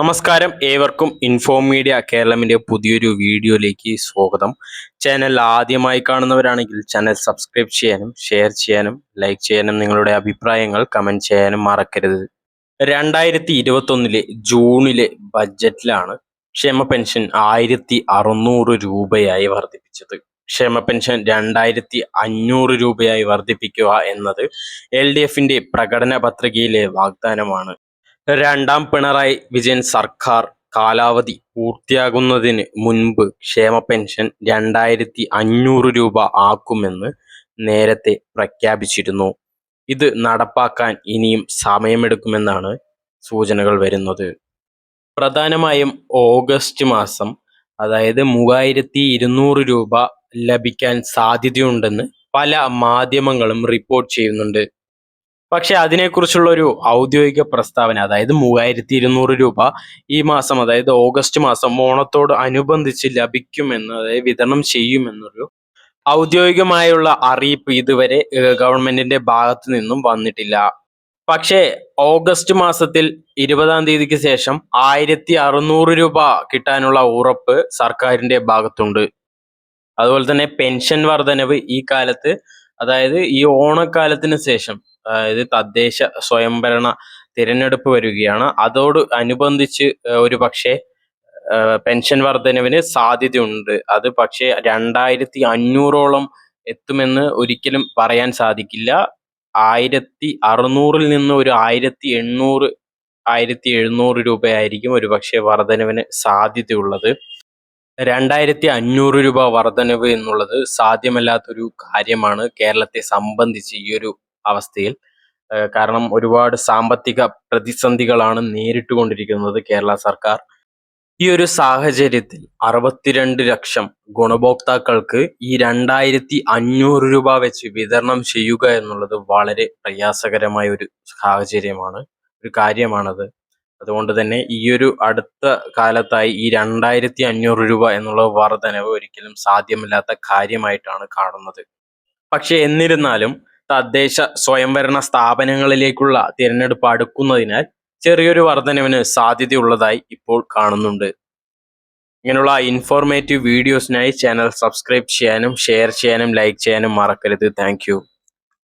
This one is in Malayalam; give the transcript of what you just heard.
നമസ്കാരം. ഏവർക്കും ഇൻഫോം മീഡിയ കേരളമിന്റെ പുതിയൊരു വീഡിയോയിലേക്ക് സ്വാഗതം. ചാനൽ ആദ്യമായി കാണുന്നവരാണെങ്കിൽ ചാനൽ സബ്സ്ക്രൈബ് ചെയ്യാനും ഷെയർ ചെയ്യാനും ലൈക്ക് ചെയ്യാനും നിങ്ങളുടെ അഭിപ്രായങ്ങൾ കമന്റ് ചെയ്യാനും മറക്കരുത്. രണ്ടായിരത്തി ഇരുപത്തൊന്നിലെ ജൂണിലെ ബഡ്ജറ്റിലാണ് ക്ഷേമ പെൻഷൻ ആയിരത്തി അറുന്നൂറ് രൂപയായി വർദ്ധിപ്പിച്ചത്. ക്ഷേമ പെൻഷൻ രണ്ടായിരത്തി അഞ്ഞൂറ് രൂപയായി വർദ്ധിപ്പിക്കുക എന്നത് എൽ ഡി എഫിന്റെ പ്രകടന പത്രികയിലെ വാഗ്ദാനമാണ്. രണ്ടാം പിണറായി വിജയൻ സർക്കാർ കാലാവധി പൂർത്തിയാകുന്നതിന് മുൻപ് ക്ഷേമ പെൻഷൻ രണ്ടായിരത്തി അഞ്ഞൂറ് രൂപ ആക്കുമെന്ന് നേരത്തെ പ്രഖ്യാപിച്ചിരുന്നു. ഇത് നടപ്പാക്കാൻ ഇനിയും സമയമെടുക്കുമെന്നാണ് സൂചനകൾ വരുന്നത്. പ്രധാനമായും ഓഗസ്റ്റ് മാസം അതായത് മൂവായിരത്തി ഇരുന്നൂറ് രൂപ ലഭിക്കാൻ സാധ്യതയുണ്ടെന്ന് പല മാധ്യമങ്ങളും റിപ്പോർട്ട് ചെയ്യുന്നുണ്ട്. പക്ഷെ അതിനെക്കുറിച്ചുള്ള ഒരു ഔദ്യോഗിക പ്രസ്താവന അതായത് മൂവായിരത്തി ഇരുന്നൂറ് രൂപ ഈ മാസം അതായത് ഓഗസ്റ്റ് മാസം ഓണത്തോട് അനുബന്ധിച്ച് ലഭിക്കുമെന്ന് അതായത് വിതരണം ചെയ്യുമെന്നൊരു ഔദ്യോഗികമായുള്ള അറിയിപ്പ് ഇതുവരെ ഗവൺമെന്റിന്റെ ഭാഗത്തു നിന്നും വന്നിട്ടില്ല. പക്ഷേ ഓഗസ്റ്റ് മാസത്തിൽ ഇരുപതാം തീയതിക്ക് ശേഷം ആയിരത്തി അറുന്നൂറ് രൂപ കിട്ടാനുള്ള ഉറപ്പ് സർക്കാരിന്റെ ഭാഗത്തുണ്ട്. അതുപോലെ തന്നെ പെൻഷൻ വർധനവ് ഈ കാലത്ത് അതായത് ഈ ഓണക്കാലത്തിന് ശേഷം അതായത് തദ്ദേശ സ്വയംഭരണ തിരഞ്ഞെടുപ്പ് വരികയാണ്. അതോട് അനുബന്ധിച്ച് ഒരു പക്ഷേ പെൻഷൻ വർധനവിന് സാധ്യതയുണ്ട്. അത് പക്ഷേ രണ്ടായിരത്തി അഞ്ഞൂറോളം എത്തുമെന്ന് ഒരിക്കലും പറയാൻ സാധിക്കില്ല. ആയിരത്തി അറുന്നൂറിൽ നിന്ന് ഒരു ആയിരത്തി എണ്ണൂറ് ആയിരത്തി എഴുന്നൂറ് രൂപയായിരിക്കും ഒരു പക്ഷേ വർധനവിന് സാധ്യതയുള്ളത്. രണ്ടായിരത്തി അഞ്ഞൂറ് രൂപ വർധനവ് എന്നുള്ളത് സാധ്യമല്ലാത്തൊരു കാര്യമാണ് കേരളത്തെ സംബന്ധിച്ച് ഈ ഒരു അവസ്ഥയിൽ. കാരണം ഒരുപാട് സാമ്പത്തിക പ്രതിസന്ധികളാണ് നേരിട്ടുകൊണ്ടിരിക്കുന്നത് കേരള സർക്കാർ. ഈ ഒരു സാഹചര്യത്തിൽ അറുപത്തിരണ്ട് ലക്ഷം ഗുണഭോക്താക്കൾക്ക് ഈ രണ്ടായിരത്തി അഞ്ഞൂറ് രൂപ വെച്ച് വിതരണം ചെയ്യുക എന്നുള്ളത് വളരെ പ്രയാസകരമായ ഒരു സാഹചര്യമാണ് ഒരു കാര്യമാണത്. അതുകൊണ്ട് തന്നെ ഈ ഒരു അടുത്ത കാലത്തായി ഈ രണ്ടായിരത്തി അഞ്ഞൂറ് രൂപ എന്നുള്ള വർധനവ് ഒരിക്കലും സാധ്യമല്ലാത്ത കാര്യമായിട്ടാണ് കാണുന്നത്. പക്ഷേ എന്നിരുന്നാലും തദ്ദേശ സ്വയംഭരണ സ്ഥാപനങ്ങളിലേക്കുള്ള തിരഞ്ഞെടുപ്പ് അടുക്കുന്നതിനാൽ ചെറിയൊരു വർധനവിന് സാധ്യതയുള്ളതായി ഇപ്പോൾ കാണുന്നുണ്ട്. ഇങ്ങനെയുള്ള ഇൻഫോർമേറ്റീവ് വീഡിയോസിനായി ചാനൽ സബ്സ്ക്രൈബ് ചെയ്യാനും ഷെയർ ചെയ്യാനും ലൈക്ക് ചെയ്യാനും മറക്കരുത്. താങ്ക്